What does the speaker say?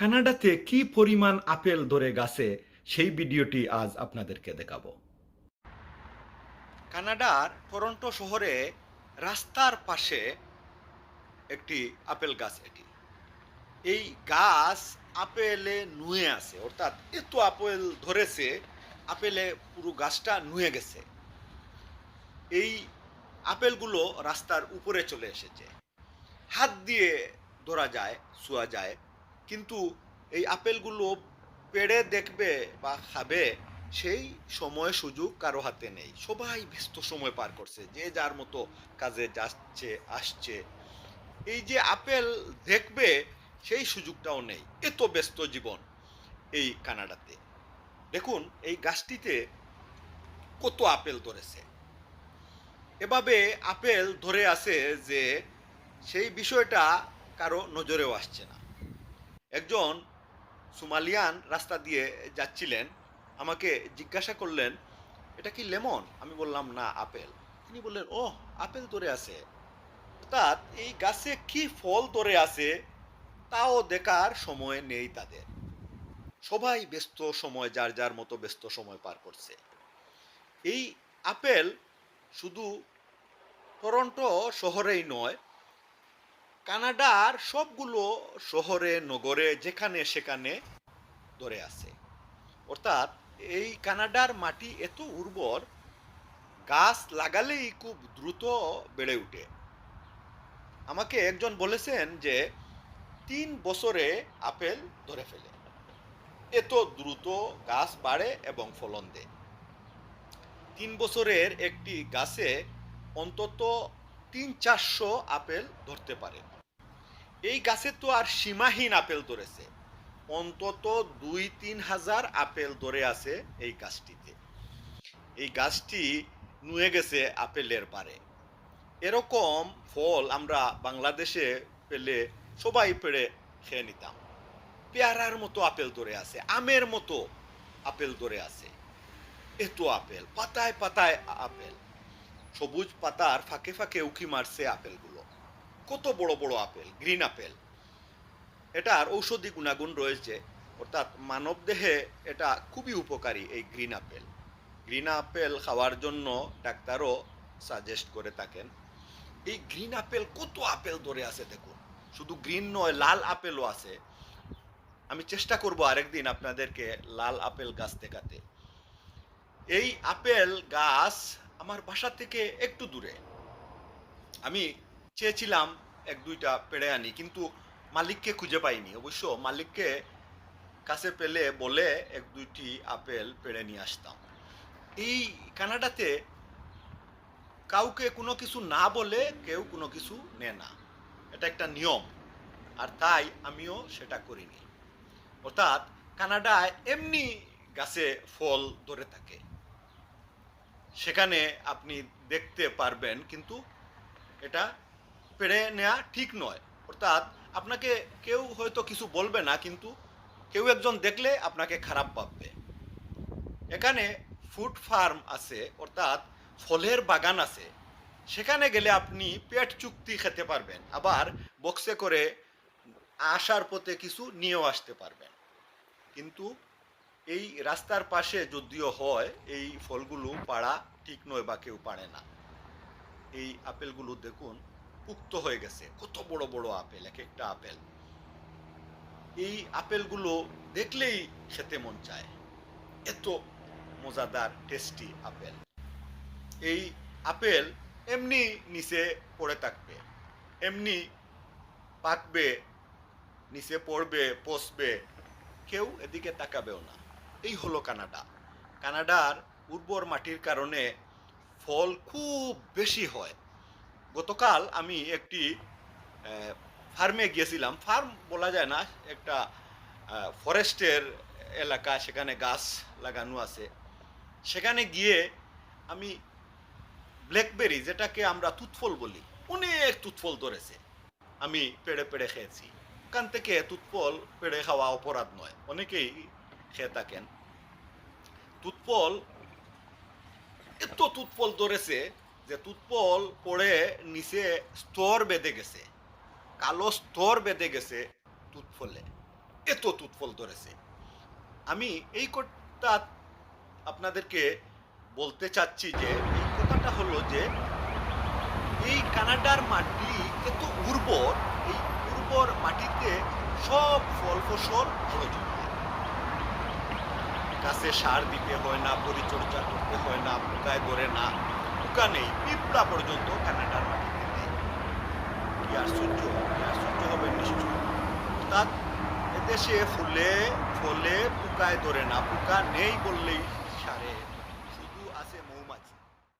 কানাডাতে কি পরিমাণ আপেল ধরে গাছে, সেই ভিডিওটি আজ আপনাদেরকে দেখাবো। কানাডার টরন্টো শহরে রাস্তার পাশে একটি আপেল গাছ এটি। এই গাছ আপেলে নুয়ে আছে, অর্থাৎ এত আপেল ধরেছে, আপেলে পুরো গাছটা নুয়ে গেছে। এই আপেলগুলো রাস্তার উপরে চলে এসেছে। হাত দিয়ে ধরা যায় ছোঁয়া যায় কিন্তু এই আপেলগুলো পেড়ে দেখবে বা খাবে, সেই সময় সুযোগ কারও হাতে নেই। সবাই ব্যস্ত সময় পার করছে, যে যার মতো কাজে যাচ্ছে, আসছে। এই যে আপেল দেখবে, সেই সুযোগটাও নেই। এত ব্যস্ত জীবন এই কানাডাতে। দেখুন, এই গাছটিতে কত আপেল ধরেছে। এভাবে আপেল ধরে আছে যে, সেই বিষয়টা কারও নজরেও আসছে না। একজন সুমালিয়ান রাস্তা দিয়ে যাচ্ছিলেন, আমাকে জিজ্ঞাসা করলেন, এটা কি লেমন? আমি বললাম, না, আপেল। তিনি বললেন ও আপেল ধরে আছে। অর্থাৎ এই গাছে কি ফল ধরে আছে, তাও দেখার সময় নেই তাদের। সবাই ব্যস্ত সময়, যার যার মতো ব্যস্ত সময় পার করছে। এই আপেল শুধু টরন্টো শহরেই নয় কানাডার সবগুলো শহরে, নগরে, যেখানে সেখানে ধরে আছে। অর্থাৎ এই কানাডার মাটি এত উর্বর, গাছ লাগালেই খুব দ্রুত বেড়ে উঠে আমাকে একজন বলেছেন যে, তিন বছরে আপেল ধরে ফেলে। এত দ্রুত গাছ বাড়ে এবং ফলন দেয়। তিন বছরের একটি গাছে অন্তত তিন চারশো আপেল ধরতে পারে। এই গাছে তো আর সীমাহীন আপেল ধরেছে। অন্তত দুই তিন হাজার আপেল ধরে আছে এই গাছটিতে। এই গাছটি নুয়ে গেছে আপেলের পারে এরকম ফল আমরা বাংলাদেশে পেলে সবাই পেড়ে খেয়ে নিতাম। পেয়ারার মতো আপেল ধরে আছে, আমের মতো আপেল ধরে আছে। এত আপেল, পাতায় পাতায় আপেল। সবুজ পাতার ফাঁকে ফাঁকে উকি মারছে আপেলগুলো। কত বড় বড় আপেল গ্রিন আপেল এটার ঔষধি গুণাগুণ রয়েছে, অর্থাৎ মানব দেহে এটা খুবই উপকারী এই গ্রিন আপেল গ্রিন আপেল খাওয়ার জন্য ডাক্তারও সাজেস্ট করে থাকেন। এই গ্রিন আপেল কত আপেল ধরে আছে দেখুন। শুধু গ্রিন নয়, লাল আপেলও আছে। আমি চেষ্টা করব আরেকদিন আপনাদেরকে লাল আপেল গাছ দেখাতে। এই আপেল গাছ আমার বাসা থেকে একটু দূরে। আমি চেয়েছিলাম এক দুইটা পেড়ে আনি, কিন্তু মালিককে খুঁজে পাইনি। অবশ্য মালিককে কাছে পেলে বলে এক দুইটি আপেল পেড়ে নিয়ে আসতাম। এই কানাডাতে কাউকে কোনো কিছু না বলে কেউ কোনো কিছু নেয় না। এটা একটা নিয়ম, আর তাই আমিও সেটা করিনি। অর্থাৎ কানাডায় এমনি গাছে ফল ধরে থাকে। সেখানে আপনি দেখতে পারবেন, কিন্তু এটা পেরে নেওয়া ঠিক নয়। অর্থাৎ আপনাকে কেউ হয়তো কিছু বলবে না, কিন্তু কেউ একজন দেখলে আপনাকে খারাপ ভাববে। এখানে ফুড ফার্ম আছে, অর্থাৎ ফলের বাগান আছে। সেখানে গেলে আপনি পেট চুক্তি খেতে পারবেন, আবার বক্সে করে আসার পথে কিছু নিয়েও আসতে পারবেন। কিন্তু এই রাস্তার পাশে যদিও হয়, এই ফলগুলো পাড়া ঠিক নয় বা কেউ পারে না। এই আপেলগুলো দেখুন, পুক্ত হয়ে গেছে। কত বড় বড় আপেল, এক একটা আপেল। এই আপেলগুলো দেখলেই খেতে মন চায়। এত মজাদার, টেস্টি আপেল। এই আপেল এমনি নিচে পড়ে থাকবে, এমনি পাকবে, নিচে পড়বে, পচবে। কেউ এদিকে তাকাবেও না। এই হলো কানাডা। কানাডার উর্বর মাটির কারণে ফল খুব বেশি হয়। গতকাল আমি একটি ফার্মে গিয়েছিলাম। ফার্ম বলা যায় না, একটা ফরেস্টের এলাকা, সেখানে গাছ লাগানো আছে। সেখানে গিয়ে আমি ব্ল্যাকবেরি, যেটাকে আমরা তুৎফল বলি, অনেক তুৎফল ধরেছে। আমি পেড়ে পেড়ে খেয়েছি। ওখান থেকে তুৎফল পেড়ে খাওয়া অপরাধ নয়। অনেকেই খেয়ে থাকেন। তুৎফল এত তুৎফল ধরেছে যে তুৎফল পড়ে নিচে স্তর বেঁধে গেছে, কালো স্তর বেঁধে গেছে তুৎফলে এত তুত ফল ধরেছে। আমি এই কথা আপনাদেরকে বলতে চাচ্ছি যে, এই কথাটা হলো যে, এই কানাডার মাটি এত উর্বর, এই উর্বর মাটিতে সব ফল ফসল জন্মায় গাছে সার দিতে হয় না, পরিচর্যা করতে হয় না, পোকায় ধরে না, পোকা নেই। পিঁপড়া পর্যন্ত কানাডার মাটিতে নেই। কি আশ্চর্য কি আশ্চর্য হবে নিশ্চয়। অর্থাৎ এদেশে ফুলে, ফলে পোকায় ধরে না, পোকা নেই বললেই